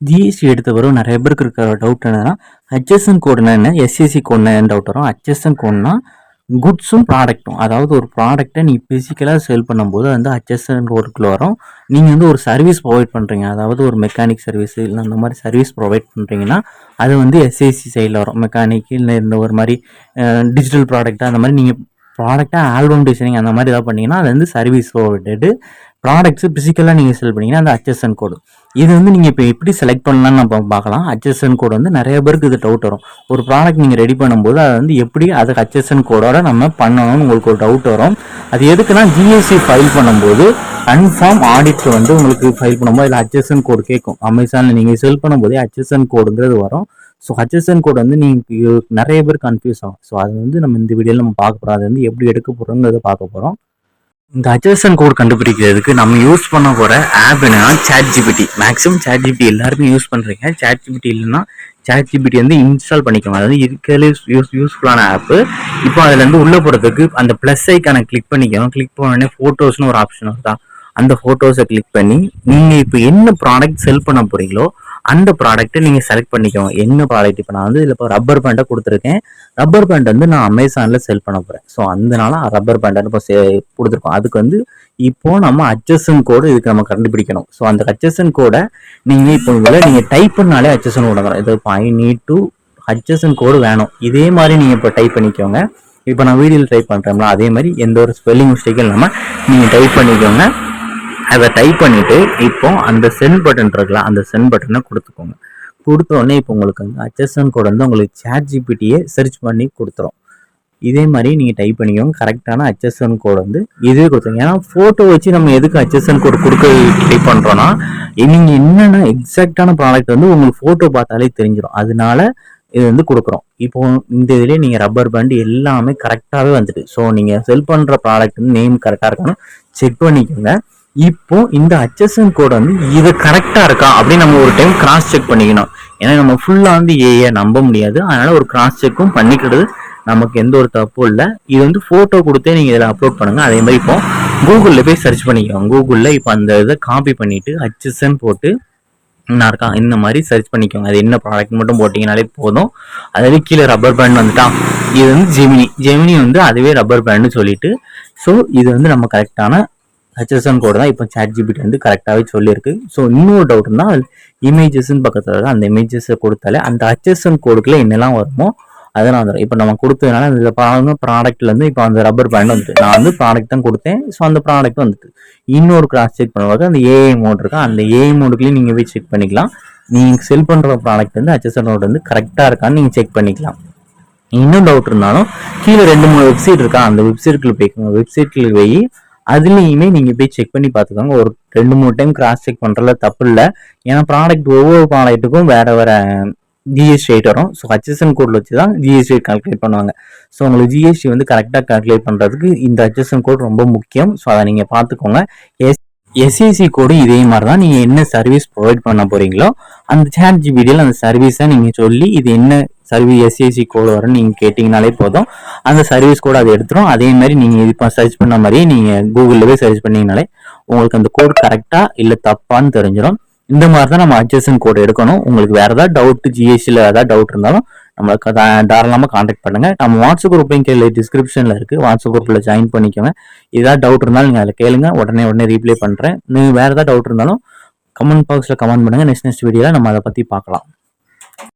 GST எடுத்தவரும் நிறைய பேருக்கு இருக்கிற டவுட் என்னன்னா ஹெச்எஸ்என் கோடுனா என்ன? எஸ்எஸ்சி கோடுனா என்ன டவுட் வரும்? ஹெச்எஸ்என் கோடுனா குட்ஸும் ப்ராடக்ட்டும் அதாவது ஒரு ப்ராடக்ட்டை நீ ஃபிசிக்கலாக சேல் பண்ணும்போது அது வந்து ஹச்எஸ்என் கோடுக்குள்ளே வரும். நீங்கள் வந்து ஒரு சர்வீஸ் ப்ரொவைட் பண்ணுறீங்க அதாவது ஒரு மெக்கானிக் சர்வீஸ் இல்லை அந்த மாதிரி சர்வீஸ் ப்ரொவைட் பண்ணுறீங்கன்னா அது வந்து எஸ்ஐசி சைடில் வரும். மெக்கானிக் இல்லை இந்த ஒரு மாதிரி டிஜிட்டல் ப்ராடக்டாக அந்த மாதிரி நீங்கள் ப்ராடக்டாக ஆல்பம் டிசைனிங் அந்த மாதிரி ஏதாவது பண்ணீங்கன்னா அது வந்து சர்வீஸ் ப்ரொவைடடு ப்ராடக்ட்ஸு ஃபிசிக்கலாக நீங்கள் செல் பண்ணிங்கன்னா அந்த ஹச்எஸ்என் கோடு இது வந்து நீங்கள் இப்போ எப்படி செலக்ட் பண்ணலாம்னு நம்ம பார்க்கலாம். ஹச்எஸ்என் கோடு வந்து நிறைய பேருக்கு இது டவுட் வரும். ஒரு ப்ராடக்ட் நீங்கள் ரெடி பண்ணும்போது அதை வந்து எப்படி அதுக்கு ஹச்எஸ்என் கோடோட நம்ம பண்ணணும்னு உங்களுக்கு ஒரு டவுட் வரும். அது எதுக்குன்னா ஜிஎஸ்டி ஃபைல் பண்ணும்போது கன்ஃபார்ம் ஆடிட் வந்து உங்களுக்கு ஃபைல் பண்ணும்போது இதில் ஹச்எஸ்என் கோடு கேட்கும். அமேசானில் நீங்கள் செல் பண்ணும்போதே ஹச்எஸ்என் கோடுங்கிறது வரும். ஸோ ஹச்எஸ்என் கோட் வந்து நீங்கள் நிறைய பேர் கன்ஃபியூஸ் ஆகும். ஸோ அது வந்து நம்ம இந்த வீடியோவில் நம்ம பார்க்க போகிறோம் அது வந்து எப்படி எடுக்க போகிறோங்கிறத பார்க்க போகிறோம் இந்த அஜர்சன் கோட் கண்டுபிடிக்கிறதுக்கு நம்ம யூஸ் பண்ண போகிற ஆப் என்னன்னா chat GPT maximum ChatGPT எல்லாருமே யூஸ் பண்ணுறீங்க சேட் ஜிபிடி இல்லைன்னா சேட் ஜிபிடி வந்து இன்ஸ்டால் பண்ணிக்கோங்க. அதாவது இருக்கிறதுலே யூஸ் யூஸ்ஃபுல்லான ஆப்பு இப்போ அதுலேருந்து உள்ளே போகிறதுக்கு அந்த ப்ளஸ் ஐக்கான கிளிக் பண்ணிக்கணும் கிளிக் பண்ணோடனே ஃபோட்டோஸ்னு ஒரு ஆப்ஷன் தான் அந்த ஃபோட்டோஸை கிளிக் பண்ணி நீங்கள் இப்போ என்ன ப்ராடக்ட் செல் பண்ண போகிறீங்களோ அந்த ப்ராடக்ட்டை நீங்கள் செலக்ட் பண்ணிக்கோங்க. என்ன ப்ராடக்ட் இப்போ நான் வந்து இதில் இப்போ ரப்பர் பேண்டை கொடுத்துருக்கேன். ரப்பர் பேண்ட் வந்து நான் அமேசானில் செல் பண்ண போகிறேன் ஸோ அதனால ரப்பர் பேண்டை இப்போ கொடுத்துருக்கோம். அதுக்கு வந்து இப்போ நம்ம அட்ஜஸ்டன் கோடு இதுக்கு நம்ம கண்டுபிடிக்கணும். ஸோ அந்த அட்ஜஸ்டன் கோடை நீங்கள் இப்போ இதில் நீங்கள் டைப் பண்ணாலே அட்ஜஸ்டன் கோடு இது இப்போ ஐ நீட் டு அட்ஜஸ்டன் கோடு வேணும். இதே மாதிரி நீங்கள் இப்போ டைப் பண்ணிக்கோங்க. இப்போ நான் வீடியோவில் டைப் பண்ணுறோம்ல அதே மாதிரி எந்த ஒரு ஸ்பெல்லிங் மிஸ்டேக்கும் இல்லாமல் நீங்கள் டைப் பண்ணிக்கோங்க. அதை டைப் பண்ணிவிட்டு இப்போ அந்த சென்ட் பட்டன் இருக்குல்ல அந்த சென்ட் பட்டனை கொடுத்துக்கோங்க. கொடுத்த உடனே இப்போ உங்களுக்கு வந்து அச்சஸ்டன் கோட் வந்து உங்களுக்கு சேட் ஜிபிடியே சர்ச் பண்ணி கொடுத்துரும். இதே மாதிரி நீங்கள் டைப் பண்ணிக்கோங்க. கரெக்டான ஹச்எஸ்என் கோட் வந்து இதுவே கொடுத்துருங்க. ஏன்னா ஃபோட்டோ வச்சு நம்ம எதுக்கு ஹச்எஸ்என் கோட் கொடுக்க ட்ரை பண்ணுறோன்னா நீங்கள் என்னென்ன எக்ஸாக்டான ப்ராடக்ட் வந்து உங்களுக்கு ஃபோட்டோ பார்த்தாலே தெரிஞ்சிடும் அதனால இது வந்து கொடுக்குறோம். இப்போ இந்த இதுலேயே நீங்கள் ரப்பர் பேண்ட் எல்லாமே கரெக்டாகவே வந்துட்டு ஸோ நீங்கள் செல் பண்ணுற ப்ராடக்ட் வந்து நேம் கரெக்டாக இருக்கணும் செக் பண்ணிக்கோங்க. இப்போ இந்த அச்சசன் கோட் வந்து இது கரெக்டாக இருக்கா அப்படின்னு நம்ம ஒரு டைம் கிராஸ் செக் பண்ணிக்கணும். ஏன்னா நம்ம ஃபுல்லாக வந்து ஏஐ நம்ப முடியாது. அதனால ஒரு கிராஸ் செக்கும் பண்ணிக்கிறது நமக்கு எந்த ஒரு தப்பும் இல்லை. இது வந்து ஃபோட்டோ கொடுத்தே நீங்கள் இதில் அப்லோட் பண்ணுங்கள் அதே மாதிரி இப்போ கூகுளில் போய் சர்ச் பண்ணிக்கோங்க கூகுளில் இப்போ அந்த இதை காப்பி பண்ணிவிட்டு ஹச்எஸ்என் போட்டு நான் இருக்கா இந்த மாதிரி சர்ச் பண்ணிக்கோங்க. அது என்ன ப்ராடக்ட் மட்டும் போட்டிங்கனாலே போதும். அதாவது கீழே ரப்பர் பேண்ட் வந்துட்டா. இது வந்து ஜெமினி ஜெமினி வந்து அதுவே ரப்பர் பேண்டுன்னு சொல்லிட்டு. ஸோ இது வந்து நம்ம கரெக்டான ஹெச்எஸ்என் கோடு தான் இப்போ சாட் ஜிபிடி வந்து கரெக்டாகவே சொல்லியிருக்கு. ஸோ இன்னொரு டவுட் இருந்தால் இமேஜஸ்ன்னு பக்கத்தில் அந்த இமேஜஸை கொடுத்தாலே அந்த ஹெச்எஸ்என் கோடுக்குள்ளே என்னெல்லாம் வருமோ அதெல்லாம் வந்துடும் இப்போ நம்ம கொடுத்ததுனால இந்த பாருங்க ப்ராடக்ட்லேருந்து இப்போ அந்த ரப்பர் பேண்ட் வந்துட்டு நான் வந்து ப்ராடக்ட் தான் கொடுத்தேன். ஸோ அந்த ப்ராடக்ட் வந்துட்டு. இன்னொரு கிராஸ் செக் பண்ணுவாங்க அந்த ஏஐ மோட் இருக்கா அந்த ஏஐ மோடுக்குள்ளேயும் நீங்கள் போய் செக் பண்ணிக்கலாம். நீங்கள் செல் பண்ணுற ப்ராடக்ட் வந்து ஹெச்எஸ்என் நோட் வந்து கரெக்டாக இருக்கான்னு நீங்கள் செக் பண்ணிக்கலாம். இன்னும் டவுட் இருந்தாலும் கீழே ரெண்டு மூணு வெப்சைட் இருக்கா அந்த வெப்சைட்டுக்குள்ள போய்க்கோங்க வெப்சைட்டில் போய் அதுலேயுமே நீங்கள் போய் செக் பண்ணி பார்த்துக்கோங்க ஒரு ரெண்டு மூணு டைம் கிராஸ் செக் பண்ணுறதுல தப்பு இல்லை. ஏன்னா ப்ராடக்ட் ஒவ்வொரு ப்ராடக்ட்டுக்கும் வேறு வேறு ஜிஎஸ்டி ரேட் வரும். ஸோ ஹச்எஸ்என் கோடில் வச்சு தான் ஜிஎஸ்டி கால்குலேட் பண்ணுவாங்க. ஸோ உங்களுக்கு ஜிஎஸ்டி வந்து கரெக்டாக கால்குலேட் பண்ணுறதுக்கு இந்த ஹச்எஸ்என் கோட் ரொம்ப முக்கியம். ஸோ அதை நீங்கள் பார்த்துக்கோங்க எஸ் எஸ்ஏசி கோடு இதே மாதிரி தான் நீங்கள் என்ன சர்வீஸ் ப்ரொவைட் பண்ண போகிறீங்களோ அந்த சேட் ஜிபிடியில் அந்த சர்வீஸை நீங்கள் சொல்லி இது என்ன சர்வீஸ் எஸ்ஏசி கோடு வரும்னு நீங்கள் கேட்டிங்கனாலே போதும். அந்த சர்வீஸ் கோடு அதை எடுத்துரும். அதே மாதிரி நீங்கள் இது சர்ச் பண்ண மாதிரியே நீங்கள் கூகுளில் போய் சர்ச் பண்ணிங்கனாலே உங்களுக்கு அந்த கோடு கரெக்டாக இல்லை தப்பான்னு தெரிஞ்சிடும் இந்த மாதிரி தான் நம்ம அட்ஜஸ்டன் கோடு எடுக்கணும். உங்களுக்கு வேறு ஏதாவது டவுட் ஜிஎஸ்டியில் ஏதாவது டவுட் இருந்தாலும் நம்மளுக்கு தாராளமாக காண்டாக்ட் பண்ணுங்கள் நம்ம வாட்ஸ்அப் குரூப்பையும் கீழே டிஸ்கிரிப்ஷனில் இருக்குது வாட்ஸ்அப் குரூப்பில் ஜாயின் பண்ணிக்கோங்க. ஏதாவது டவுட் இருந்தாலும் நீங்கள் அதில் கேளுங்க. உடனே உடனே ரீப்ளை பண்ணுறேன் நீங்கள் வேறு ஏதாவது டவுட் இருந்தாலும் கமெண்ட் பாக்ஸில் கமெண்ட் பண்ணுங்கள் நெக்ஸ்ட் நெக்ஸ்ட் வீடியோவில் நம்ம அதை பற்றி பார்க்கலாம்.